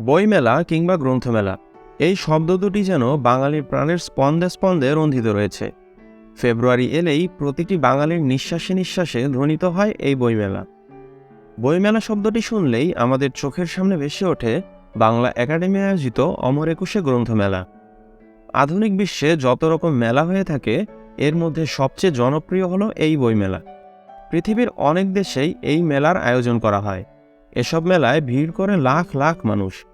বইমেলা কিংবা গ্রন্থমেলা, এই শব্দ দুটি যেন বাঙালির প্রাণের স্পন্দে স্পন্দে রন্ধিত রয়েছে। ফেব্রুয়ারি এলেই প্রতিটি বাঙালির নিঃশ্বাসে নিঃশ্বাসে ধ্বনিত হয় এই বইমেলা। বইমেলা শব্দটি শুনলেই আমাদের চোখের সামনে ভেসে ওঠে বাংলা একাডেমি আয়োজিত অমর একুশে গ্রন্থমেলা। আধুনিক বিশ্বে যত রকম মেলা হয়ে থাকে, এর মধ্যে সবচেয়ে জনপ্রিয় হলো এই বইমেলা। পৃথিবীর অনেক দেশেই এই মেলার আয়োজন করা হয়। এসব মেলায় ভিড় করে লাখ লাখ মানুষ।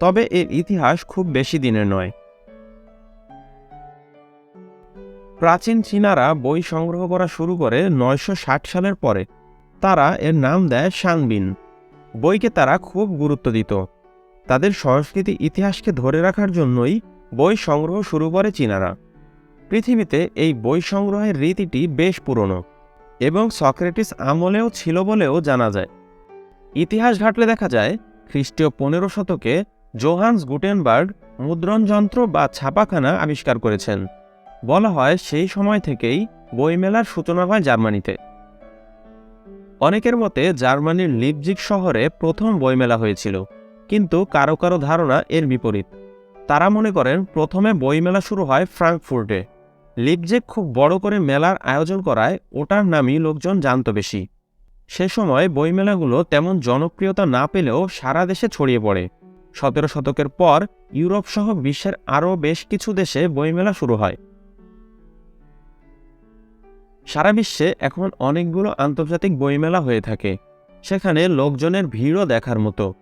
তবে এর ইতিহাস খুব বেশি দিনের নয়। প্রাচীন চীনারা বই সংগ্রহ করা শুরু করে নয়শো ষাট সালের পরে। তারা এর নাম দেয় শানবিন। বইকে তারা খুব গুরুত্ব দিত। তাদের সংস্কৃতি ইতিহাসকে ধরে রাখার জন্যই বই সংগ্রহ শুরু করে চীনারা। পৃথিবীতে এই বই সংগ্রহের রীতিটি বেশ পুরনো এবং সক্রেটিস আমলেও ছিল বলেও জানা যায়। ইতিহাস ঘাটলে দেখা যায়, খ্রিস্টীয় পনেরো শতকে জোহান্স গুটেনবার্গ মুদ্রণ যন্ত্র বা ছাপাখানা আবিষ্কার করেছেন। বলা হয় সেই সময় থেকেই বইমেলার সূচনা হয় জার্মানিতে। অনেকের মতে জার্মানির লিপজিক শহরে প্রথম বইমেলা হয়েছিল, কিন্তু কারও কারও ধারণা এর বিপরীত। তারা মনে করেন প্রথমে বইমেলা শুরু হয় ফ্রাঙ্কফুর্টে। লিপজেক খুব বড় করে মেলার আয়োজন করায় ওটার নামই লোকজন জানত বেশি। সে সময় বইমেলাগুলো তেমন জনপ্রিয়তা না পেলেও সারা দেশে ছড়িয়ে পড়ে। সতেরো শতকের পর ইউরোপ সহ বিশ্বের আরও বেশ কিছু দেশে বইমেলা শুরু হয়। সারা বিশ্বে এখন অনেকগুলো আন্তর্জাতিক বইমেলা হয়ে থাকে। সেখানে লোকজনের ভিড়ও দেখার মতো।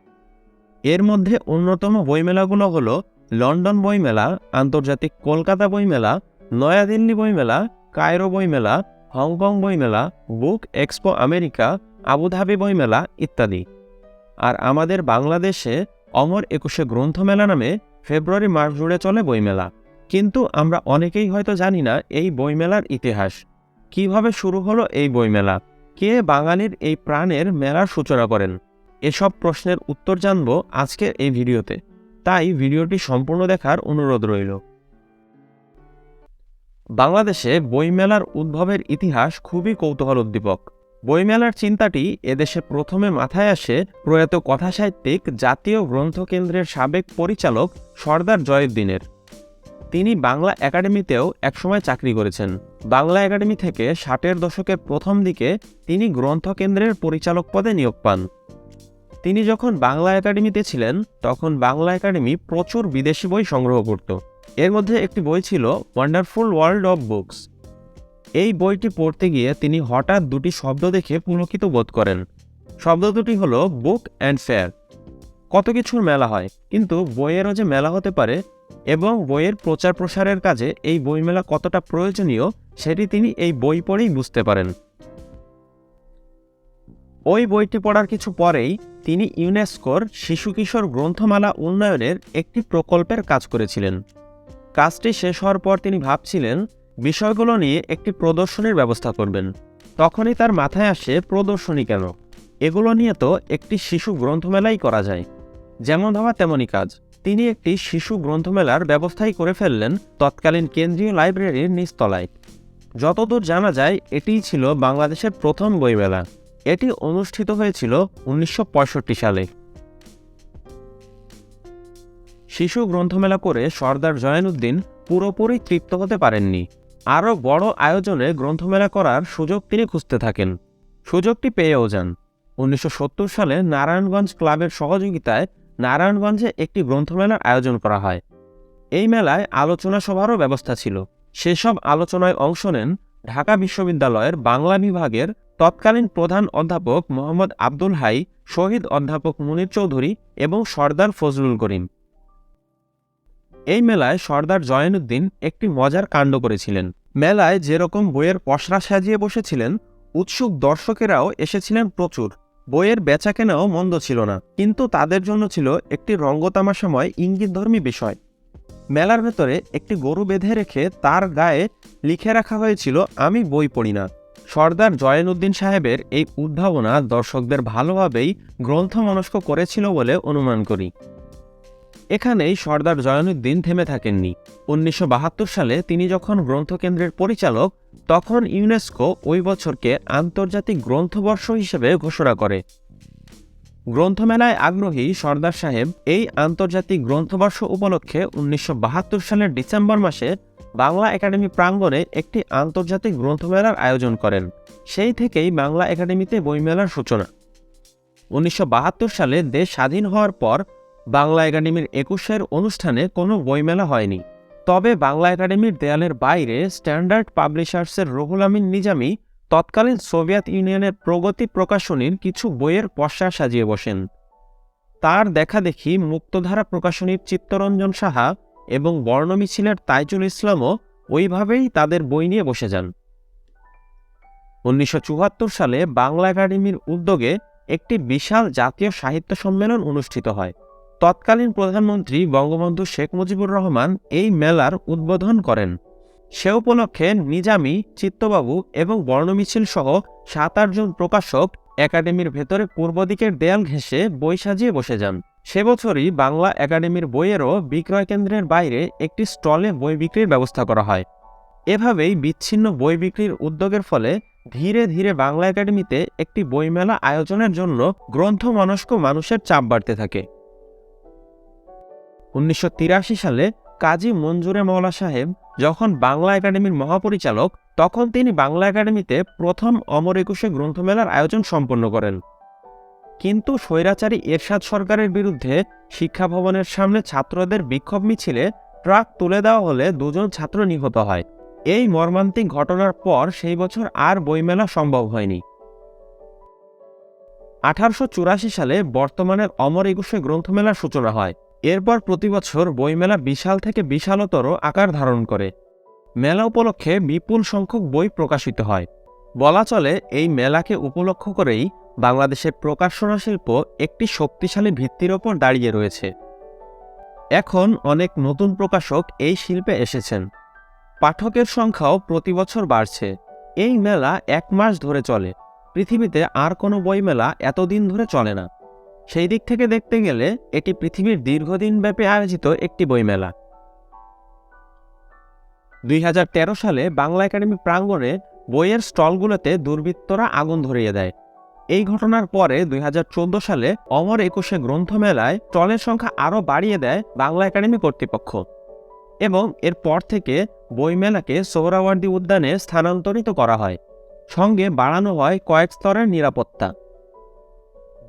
এর মধ্যে অন্যতম বইমেলাগুলো হল লন্ডন বইমেলা, আন্তর্জাতিক কলকাতা বইমেলা, নয়াদিল্লি বইমেলা, কায়রো বইমেলা হংকং বইমেলা, বুক এক্সপো আমেরিকা আবুধাবি বইমেলা ইত্যাদি। আর আমাদের বাংলাদেশে অমর একুশে গ্রন্থমেলা নামে ফেব্রুয়ারি মার্চ জুড়ে চলে বইমেলা। কিন্তু আমরা অনেকেই হয়তো জানি না এই বইমেলার ইতিহাস। কীভাবে শুরু হলো এই বইমেলা? কে বাঙালির এই প্রাণের মেলার সূচনা করেন? এসব প্রশ্নের উত্তর জানব আজকের এই ভিডিওতে। তাই ভিডিওটি সম্পূর্ণ দেখার অনুরোধ রইল। বাংলাদেশে বইমেলার উদ্ভবের ইতিহাস খুবই কৌতূহল উদ্দীপক বইমেলার চিন্তাটি এদেশে প্রথমে মাথায় আসে প্রয়াত কথাসাহিত্যিক জাতীয় গ্রন্থকেন্দ্রের সাবেক পরিচালক সর্দার জয়ুদ্দিনের তিনি বাংলা একাডেমিতেও একসময় চাকরি করেছেন। বাংলা একাডেমি থেকে ষাটের দশকের প্রথম দিকে তিনি গ্রন্থকেন্দ্রের পরিচালক পদে নিয়োগ পান। তিনি যখন বাংলা একাডেমিতে ছিলেন, তখন বাংলা একাডেমি প্রচুর বিদেশি বই সংগ্রহ করত। এর মধ্যে একটি বই ছিল ওয়ান্ডারফুল ওয়ার্ল্ড অব বুকস এই বইটি পড়তে গিয়ে তিনি হঠাৎ দুটি শব্দ দেখে পুলকিত বোধ করেন। শব্দ দুটি হলো বুক অ্যান্ড ফেয়ার কত কিছুর মেলা হয়, কিন্তু বইয়েরও যে মেলা হতে পারে এবং বইয়ের প্রচার প্রসারের কাজে এই বইমেলা কতটা প্রয়োজনীয়, সেটি তিনি এই বই পড়েই বুঝতে পারেন। ওই বইটি পড়ার কিছু পরেই তিনি ইউনেস্কোর শিশু কিশোর গ্রন্থমালা উন্নয়নের একটি প্রকল্পের কাজ করেছিলেন। কাজটি শেষ হওয়ার পর তিনি ভাবছিলেন, বিষয়গুলো নিয়ে একটি প্রদর্শনীর ব্যবস্থা করবেন। তখনই তার মাথায় আসে, প্রদর্শনী কেন? এগুলো নিয়ে তো একটি শিশু গ্রন্থমেলাই করা যায়। যেমন ভাবা তেমনই কাজ। তিনি একটি শিশু গ্রন্থমেলার ব্যবস্থাই করে ফেললেন তৎকালীন কেন্দ্রীয় লাইব্রেরির নিচতলায়। যতদূর জানা যায়, এটিই ছিল বাংলাদেশের প্রথম বইমেলা। এটি অনুষ্ঠিত হয়েছিল উনিশশো পঁয়ষট্টি সালে। শিশু গ্রন্থমেলা করে সর্দার জয়নুদ্দিন পুরোপুরি তৃপ্ত হতে পারেননি। আরও বড় আয়োজনে গ্রন্থমেলা করার সুযোগ তিনি খুঁজতে থাকেন। সুযোগটি পেয়েও যান। উনিশশো সত্তর সালে নারায়ণগঞ্জ ক্লাবের সহযোগিতায় নারায়ণগঞ্জে একটি গ্রন্থমেলার আয়োজন করা হয়। এই মেলায় আলোচনা সভারও ব্যবস্থা ছিল। সেসব আলোচনায় অংশ নেন ঢাকা বিশ্ববিদ্যালয়ের বাংলা বিভাগের তৎকালীন প্রধান অধ্যাপক মোহাম্মদ আব্দুল হাই, শহীদ অধ্যাপক মুনির চৌধুরী এবং সর্দার ফজলুল করিম। এই মেলায় সর্দার জয়নুদ্দিন একটি মজার কাণ্ড করেছিলেন। মেলায় যেরকম বইয়ের পসরা সাজিয়ে বসেছিলেন, উৎসুক দর্শকেরাও এসেছিলেন প্রচুর। বইয়ের বেচাকেনাও মন্দ ছিল না, কিন্তু তাদের জন্য ছিল একটি রঙ্গতামাশাময় ইঙ্গিতধর্মী বিষয়। মেলার ভেতরে একটি গরু বেঁধে রেখে তার গায়ে লিখে রাখা হয়েছিল, আমি বই পড়ি না। সর্দার জয়নুদ্দিন সাহেবের এই উদ্ভাবনা দর্শকদের ভালোভাবেই গ্রন্থমনস্ক করেছিল বলে অনুমান করি। এখানেই সর্দার জয়নুদ্দিন থেমে থাকেননি। উনিশশো বাহাত্তর সালে তিনি যখন গ্রন্থকেন্দ্রের পরিচালক, তখন ইউনেস্কো ওই বছরকে আন্তর্জাতিক গ্রন্থবর্ষ হিসেবে ঘোষণা করে। গ্রন্থমেলায় আগ্রহী সর্দার সাহেব এই আন্তর্জাতিক গ্রন্থবর্ষ উপলক্ষে উনিশশো বাহাত্তর সালের ডিসেম্বর মাসে বাংলা একাডেমি প্রাঙ্গণে একটি আন্তর্জাতিক গ্রন্থমেলার আয়োজন করেন। সেই থেকেই বাংলা একাডেমিতে বইমেলার সূচনা। উনিশশো বাহাত্তর সালে দেশ স্বাধীন হওয়ার পর বাংলা একাডেমির একুশের অনুষ্ঠানে কোনো বইমেলা হয়নি। তবে বাংলা একাডেমির দেয়ালের বাইরে স্ট্যান্ডার্ড পাবলিশার্সের রুহুল আমিন নিজামি তৎকালীন সোভিয়েত ইউনিয়নের প্রগতি প্রকাশনীর কিছু বইয়ের পশ্চা সাজিয়ে বসেন। তার দেখাদেখি মুক্তধারা প্রকাশনীর চিত্তরঞ্জন সাহা এবং বর্ণমিছিলের তাইজুল ইসলামও ওইভাবেই তাদের বই নিয়ে বসে যান। উনিশশো চুয়াত্তর সালে বাংলা একাডেমির উদ্যোগে একটি বিশাল জাতীয় সাহিত্য সম্মেলন অনুষ্ঠিত হয়। তৎকালীন প্রধানমন্ত্রী বঙ্গবন্ধু শেখ মুজিবুর রহমান এই মেলার উদ্বোধন করেন। সে উপলক্ষে নিজামী, চিত্তবাবু এবং বর্ণমিছিল সহ সাত আটজন প্রকাশক একাডেমির ভেতরে পূর্ব দিকের দেয়াল ঘেঁষে বই সাজিয়ে বসে যান। সে বছরই বাংলা একাডেমির বইয়েরও বিক্রয় কেন্দ্রের বাইরে একটি স্টলে বই বিক্রির ব্যবস্থা করা হয়। এভাবেই বিচ্ছিন্ন বই বিক্রির উদ্যোগের ফলে ধীরে ধীরে বাংলা একাডেমিতে একটি বইমেলা আয়োজনের জন্য গ্রন্থ মনস্ক মানুষের চাপ বাড়তে থাকে। উনিশশো তিরাশি সালে কাজী মঞ্জুরে মওলা সাহেব যখন বাংলা একাডেমির মহাপরিচালক, তখন তিনি বাংলা একাডেমিতে প্রথম অমর একুশে গ্রন্থমেলার আয়োজন সম্পন্ন করেন। কিন্তু স্বৈরাচারী এরশাদ সরকারের বিরুদ্ধে শিক্ষা ভবনের সামনে ছাত্রদের বিক্ষোভ মিছিলে ট্রাক তুলে দেওয়া হলে দুজন ছাত্র নিহত হয়। এই মর্মান্তিক ঘটনার পর সেই বছর আর বইমেলা সম্ভব হয়নি। আঠারোশো চুরাশি সালে বর্তমানের অমর একুশে গ্রন্থমেলার সূচনা হয়। এরপর প্রতিবছর বইমেলা বিশাল থেকে বিশালতর আকার ধারণ করে। মেলা উপলক্ষে বিপুল সংখ্যক বই প্রকাশিত হয়। বলা চলে, এই মেলাকে উপলক্ষ করেই বাংলাদেশের প্রকাশনা শিল্প একটি শক্তিশালী ভিত্তির ওপর দাঁড়িয়ে রয়েছে। এখন অনেক নতুন প্রকাশক এই শিল্পে এসেছেন। পাঠকের সংখ্যাও প্রতি বছর বাড়ছে। এই মেলা এক মাস ধরে চলে। পৃথিবীতে আর কোনো বইমেলা এতদিন ধরে চলে না। সেই দিক থেকে দেখতে গেলে এটি পৃথিবীর দীর্ঘদিন ব্যাপী আয়োজিত একটি বইমেলা। দুই হাজার তেরো সালে বাংলা একাডেমি প্রাঙ্গণে বইয়ের স্টলগুলোতে দুর্বৃত্তরা আগুন ধরিয়ে দেয়। এই ঘটনার পরে দুই হাজার চোদ্দ সালে অমর একুশে গ্রন্থমেলায় স্টলের সংখ্যা আরও বাড়িয়ে দেয় বাংলা একাডেমি কর্তৃপক্ষ। এবং এরপর থেকে বইমেলাকে সোহরাওয়ার্দী উদ্যানে স্থানান্তরিত করা হয়। সঙ্গে বাড়ানো হয় কয়েক স্তরের নিরাপত্তা।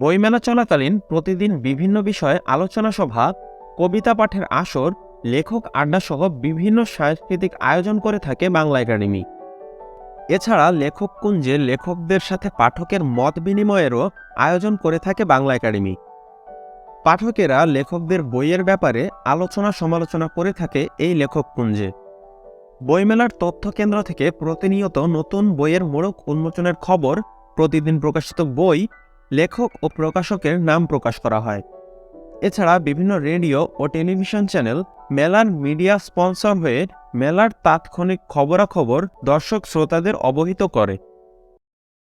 বইমেলা চলাকালীন প্রতিদিন বিভিন্ন বিষয়ে আলোচনা সভা, কবিতা পাঠের আসর, লেখক আড্ডাসহ বিভিন্ন সাংস্কৃতিক আয়োজন করে থাকে বাংলা একাডেমি। এছাড়া লেখক কুঞ্জে লেখকদের সাথে পাঠকের মত বিনিময়েরও আয়োজন করে থাকে বাংলা একাডেমি। পাঠকেরা লেখকদের বইয়ের ব্যাপারে আলোচনা সমালোচনা করে থাকে এই লেখক কুঞ্জে। বইমেলার তথ্য কেন্দ্র থেকে প্রতিনিয়ত নতুন বইয়ের মোড়ক উন্মোচনের খবর, প্রতিদিন প্রকাশিত বই লেখক ও প্রকাশকের নাম প্রকাশ করা হয়। এছাড়া বিভিন্ন রেডিও ও টেলিভিশন চ্যানেল মেলার মিডিয়া স্পন্সর হয়ে মেলার তাৎক্ষণিক খবরাখবর দর্শক শ্রোতাদের অবহিত করে।